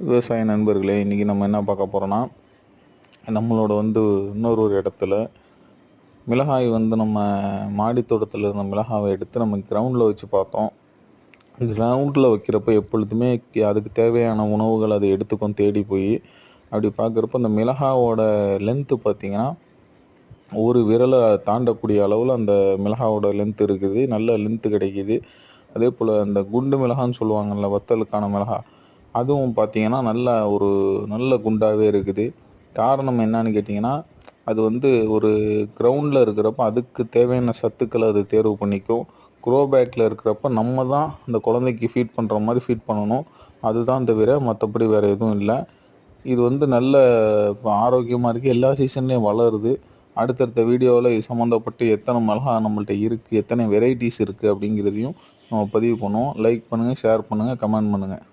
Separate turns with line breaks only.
விவசாய நண்பர்களே இன்றைக்கி நம்ம என்ன பார்க்க போகிறோன்னா நம்மளோட வந்து இன்னொரு ஒரு இடத்துல மிளகாய் வந்து நம்ம மாடி தோட்டத்தில் இருந்த மிளகாவை எடுத்து நம்ம கிரவுண்டில் வச்சு பார்த்தோம். கிரவுண்டில் வைக்கிறப்ப எப்பொழுதுமே அதுக்கு தேவையான உணவுகள் அதை எடுத்துக்கும் தேடி போய் அப்படி பார்க்குறப்ப அந்த மிளகாவோட லென்த்து பார்த்தீங்கன்னா ஒரு விரலை தாண்டக்கூடிய அளவில் அந்த மிளகாவோட லென்த் இருக்குது. நல்ல லென்த்து கிடைக்கிது. அதே போல் அந்த குண்டு மிளகான்னு சொல்லுவாங்கள்ல வத்தலுக்கான மிளகா அதுவும் பார்த்தீங்கன்னா நல்ல ஒரு நல்ல குண்டாகவே இருக்குது. காரணம் என்னன்னு கேட்டிங்கன்னா அது வந்து ஒரு கிரவுண்டில் இருக்கிறப்ப அதுக்கு தேவையான சத்துக்களை அது தேர்வு பண்ணிக்கும். க்ரோ பேக்கில் இருக்கிறப்ப நம்ம தான் அந்த குழந்தைக்கு ஃபீட் பண்ணுற மாதிரி ஃபீட் பண்ணணும். அதுதான் தவிர மற்றபடி வேறு எதுவும் இல்லை. இது வந்து நல்ல ஆரோக்கியமாக இருக்குது எல்லா சீசன்லேயும் வளருது. அடுத்தடுத்த வீடியோவில் இது சம்மந்தப்பட்டு எத்தனை மிளகா நம்மள்ட்ட இருக்குது எத்தனை வெரைட்டிஸ் இருக்குது அப்படிங்கிறதையும் நம்ம பதிவு பண்ணுவோம். லைக் பண்ணுங்கள் ஷேர் பண்ணுங்கள் கமெண்ட் பண்ணுங்கள்